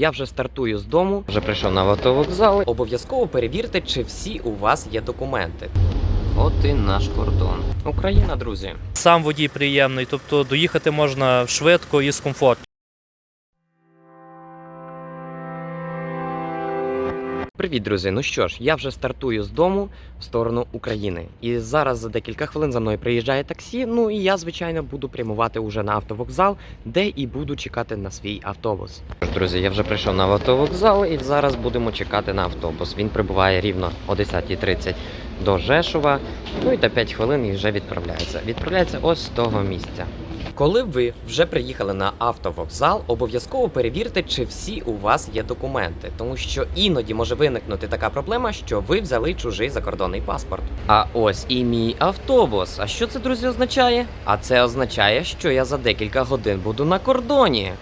Я вже стартую з дому, вже прийшов на автовокзал. Обов'язково перевірте, чи всі у вас є документи. От і наш кордон. Україна, друзі. Сам водій приємний, тобто доїхати можна швидко і з комфортом. Привіт, друзі! Ну що ж, я вже стартую з дому в сторону України. І зараз за декілька хвилин за мною приїжджає таксі. Ну і я, звичайно, буду прямувати уже на автовокзал, де і буду чекати на свій автобус. Друзі, я вже прийшов на автовокзал і зараз будемо чекати на автобус. Він прибуває рівно о 10.30 до Жешова. Ну і та 5 хвилин і вже відправляється. Відправляється ось з того місця. Коли ви вже приїхали на автовокзал, обов'язково перевірте, чи всі у вас є документи, тому що іноді може виникнути така проблема, що ви взяли чужий закордонний паспорт. А ось і мій автобус. А що це, друзі, означає? А це означає, що я за декілька годин буду на кордоні.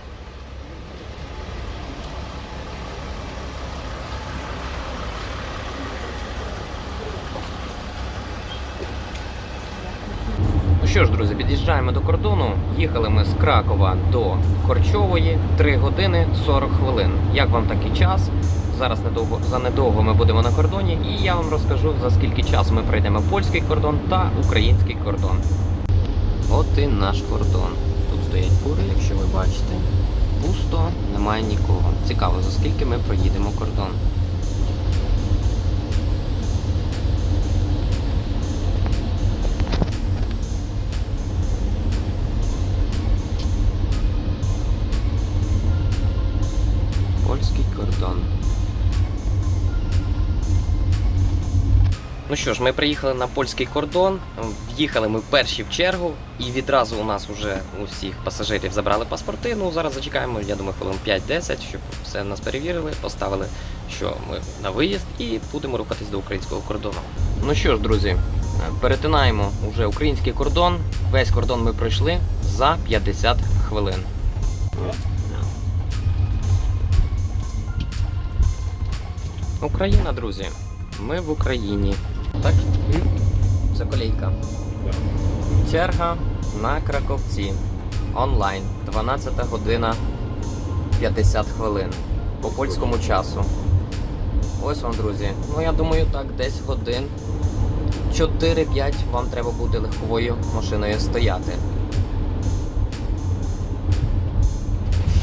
Що ж, друзі, під'їжджаємо до кордону. Їхали ми з Кракова до Корчової 3 години 40 хвилин. Як вам такий час? Зараз недовго за недовго ми будемо на кордоні, і я вам розкажу за скільки часу ми пройдемо польський кордон та український кордон. От і наш кордон. Тут стоять фури, якщо ви бачите. Пусто, немає нікого. Цікаво, за скільки ми проїдемо кордон. Ну що ж, ми приїхали на польський кордон. В'їхали ми перші в чергу, і відразу у нас вже усіх пасажирів забрали паспорти. Ну зараз зачекаємо, я думаю, хвилин 5-10, щоб все нас перевірили, поставили, що ми на виїзд, і будемо рухатись до українського кордону. Ну що ж, друзі, перетинаємо вже український кордон. Весь кордон ми пройшли за 50 хвилин. Україна, друзі. Ми в Україні. Так, це колейка. Черга на Краковці. Онлайн. 12 година 50 хвилин. По польському часу. Ось вам, друзі. Ну я думаю, так, десь годин 4-5 вам треба буде легковою машиною стояти.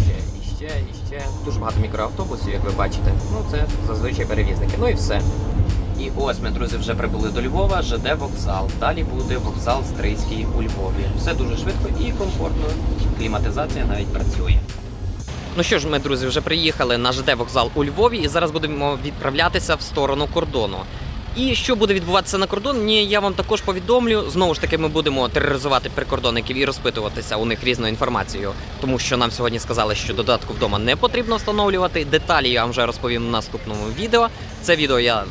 Ще, і ще, і ще. Дуже багато мікроавтобусів, як ви бачите. Ну, це зазвичай перевізники. Ну і все. І ось ми, друзі, вже прибули до Львова, ЖД вокзал. Далі буде вокзал Стрийський у Львові. Все дуже швидко і комфортно. Кліматизація навіть працює. Ну що ж, ми, друзі, вже приїхали на ЖД вокзал у Львові і зараз будемо відправлятися в сторону кордону. І що буде відбуватися на кордоні, я вам також повідомлю. Знову ж таки, ми будемо тероризувати прикордонників і розпитуватися у них різною інформацією, тому що нам сьогодні сказали, що додатку вдома не потрібно встановлювати. Деталі я вам вже розповім в наступному відео. Це відео я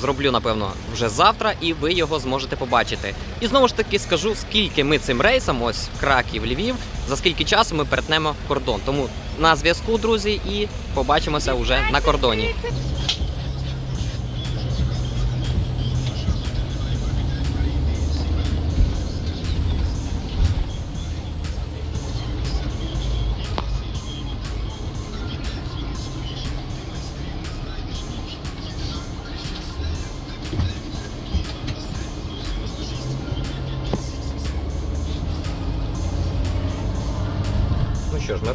зроблю напевно вже завтра, і ви його зможете побачити. І знову ж таки скажу, скільки ми цим рейсом, ось Краків, Львів, за скільки часу ми перетнемо кордон. Тому на зв'язку, друзі, і побачимося вже на кордоні.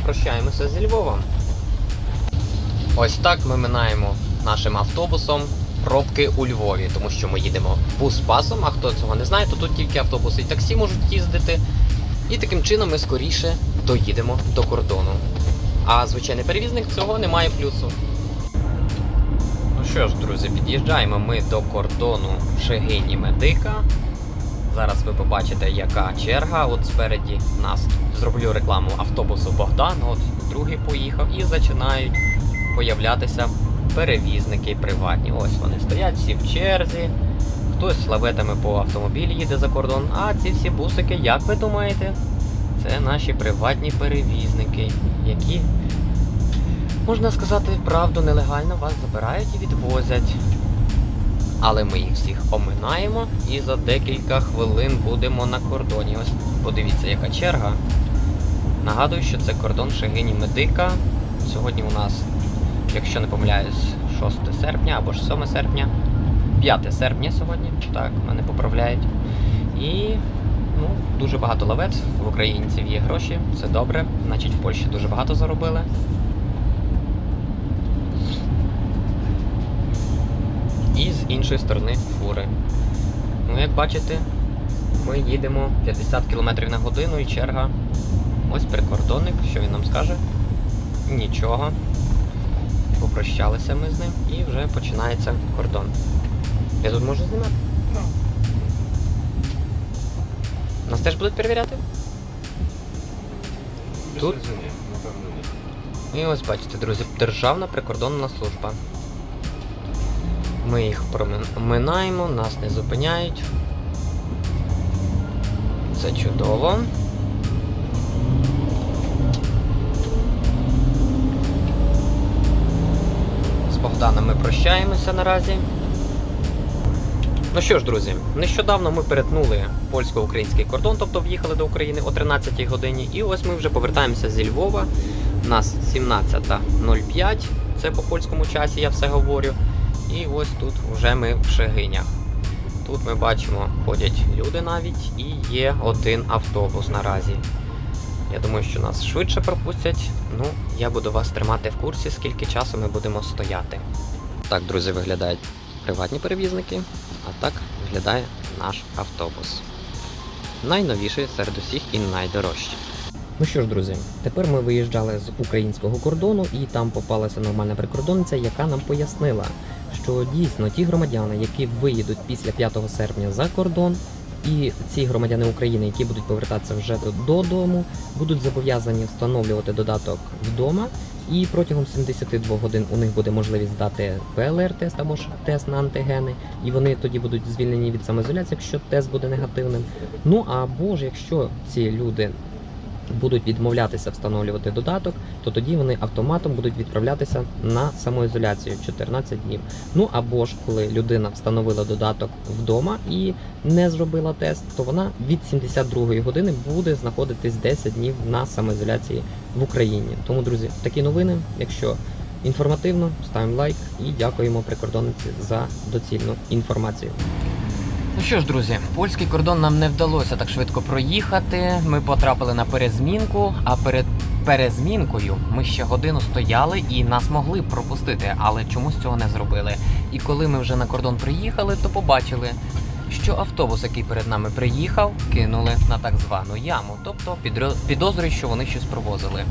Прощаємося зі Львовом. Ось так ми минаємо нашим автобусом пробки у Львові, тому що ми їдемо бус-пасом, а хто цього не знає, то тут тільки автобуси і таксі можуть їздити. І таким чином ми скоріше доїдемо до кордону. А звичайний перевізник цього не має плюсу. Ну що ж, друзі, під'їжджаємо ми до кордону Шегині Медика. Зараз ви побачите, яка черга. От спереді нас зроблю рекламу автобусу Богдан. От другий поїхав і починають появлятися перевізники приватні. Ось вони стоять всі в черзі. Хтось лаветами по автомобілі їде за кордон. А ці всі бусики, як ви думаєте, це наші приватні перевізники, які, можна сказати, правду нелегально вас забирають і відвозять. Але ми їх всіх оминаємо і за декілька хвилин будемо на кордоні. Ось подивіться, яка черга. Нагадую, що це кордон Шегині Медика. Сьогодні у нас якщо не помиляюсь, 6 серпня або ж 7 серпня. 5 серпня сьогодні, так, мене поправляють. І ну, дуже багато лавець. В українців є гроші, це добре. Значить, в Польщі дуже багато заробили. І з іншої сторони фури. Ну, як бачите, ми їдемо 50 км на годину і черга. Ось прикордонник, що він нам скаже? Нічого. Попрощалися ми з ним і вже починається кордон. Я тут можу знімати? Нас теж будуть перевіряти? Тут? І ось бачите, друзі, Державна прикордонна служба. Ми їх проминаємо, нас не зупиняють. Це чудово. З Богданом ми прощаємося наразі. Ну що ж, друзі, нещодавно ми перетнули польсько-український кордон, тобто в'їхали до України о 13-й годині. І ось ми вже повертаємося зі Львова. У нас 17.05, це по польському часі, я все говорю. І ось тут вже ми в Шегинях. Тут ми бачимо, ходять люди навіть, і є один автобус наразі. Я думаю, що нас швидше пропустять. Ну, я буду вас тримати в курсі, скільки часу ми будемо стояти. Так, друзі, виглядають приватні перевізники, а так виглядає наш автобус. Найновіший серед усіх і найдорожчий. Ну що ж, друзі, тепер ми виїжджали з українського кордону, і там попалася нормальна прикордонниця, яка нам пояснила, що дійсно ті громадяни, які виїдуть після 5 серпня за кордон, і ці громадяни України, які будуть повертатися вже додому, будуть зобов'язані встановлювати додаток вдома. І протягом 72 годин у них буде можливість здати ПЛР-тест або ж тест на антигени, і вони тоді будуть звільнені від самоізоляції, якщо тест буде негативним. Ну або ж якщо ці люди будуть відмовлятися встановлювати додаток, то тоді вони автоматом будуть відправлятися на самоізоляцію 14 днів. Ну або ж коли людина встановила додаток вдома і не зробила тест, то вона від 72 години буде знаходитись 10 днів на самоізоляції в Україні. Тому, друзі, такі новини. Якщо інформативно, ставимо лайк і дякуємо прикордонниці за доцільну інформацію. Ну що ж, друзі, польський кордон нам не вдалося так швидко проїхати. Ми потрапили на перезмінку, а перед перезмінкою ми ще годину стояли і нас могли пропустити, але чомусь цього не зробили. І коли ми вже на кордон приїхали, то побачили, що автобус, який перед нами приїхав, кинули на так звану яму. Тобто підозрюють, що вони щось провозили.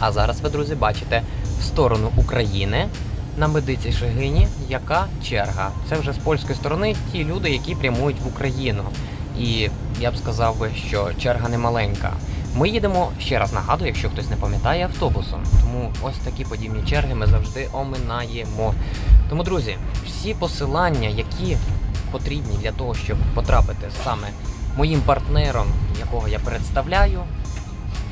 А зараз ви, друзі, бачите в сторону України на медиці Шегині, яка черга. Це вже з польської сторони ті люди, які прямують в Україну. І я б сказав би, що черга не маленька. Ми їдемо ще раз нагадую, якщо хтось не пам'ятає, автобусом. Тому ось такі подібні черги ми завжди оминаємо. Тому, друзі, всі посилання, які потрібні для того, щоб потрапити саме моїм партнером, якого я представляю,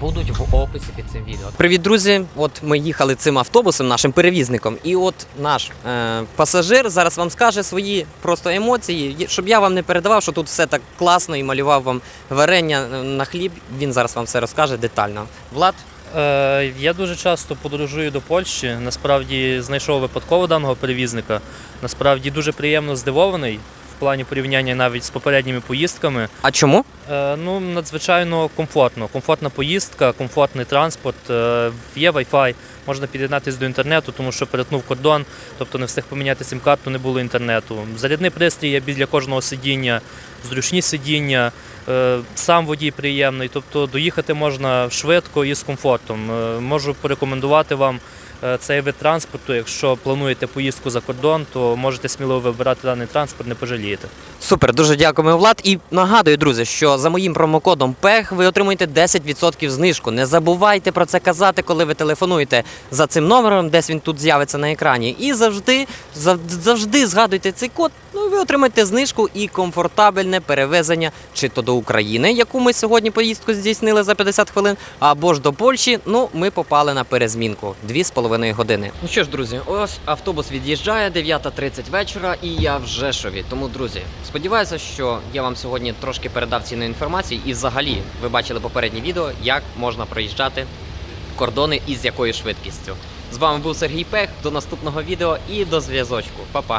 будуть в описі під цим відео. Привіт, друзі! От ми їхали цим автобусом, нашим перевізником, і от наш е, пасажир зараз вам скаже свої просто емоції, щоб я вам не передавав, що тут все так класно і малював вам варення е, на хліб. Він зараз вам все розкаже детально. Влад, Е, я дуже часто подорожую до Польщі. Насправді знайшов випадково даного перевізника. Насправді дуже приємно здивований плані порівняння навіть з попередніми поїздками. а чому? Е, Ну, надзвичайно комфортно. Комфортна поїздка, комфортний транспорт, е, є Wi-Fi, можна під'єднатися до інтернету, тому що перетнув кордон, тобто не встиг поміняти сим-карту, не було інтернету. Зарядний пристрій є біля кожного сидіння, зручні сидіння, е, сам водій приємний, тобто доїхати можна швидко і з комфортом. Е, Можу порекомендувати вам. е, Цей вид транспорту, якщо плануєте поїздку за кордон, то можете сміливо вибирати даний транспорт, не пожалієте. Супер, дуже дякуємо, Влад. І нагадую, друзі, що за моїм промокодом ПЕХ ви отримуєте 10% знижку. Не забувайте про це казати, коли ви телефонуєте за цим номером, десь він тут з'явиться на екрані. І завжди, зав- завжди згадуйте цей код. Ну ви отримаєте знижку і комфортабельне перевезення чи то до України, яку ми сьогодні поїздку здійснили за 50 хвилин, або ж до Польщі. Ну, ми попали на перезмінку 2,5 години. Ну що ж, друзі, ось автобус від'їжджає 9.30 вечора, і я в Жешові. Тому, друзі, сподіваюся, що я вам сьогодні трошки передав цінної інформації, і взагалі ви бачили попереднє відео, як можна проїжджати кордони і з якою швидкістю. З вами був Сергій Пех. До наступного відео і до зв'язочку. Па-па!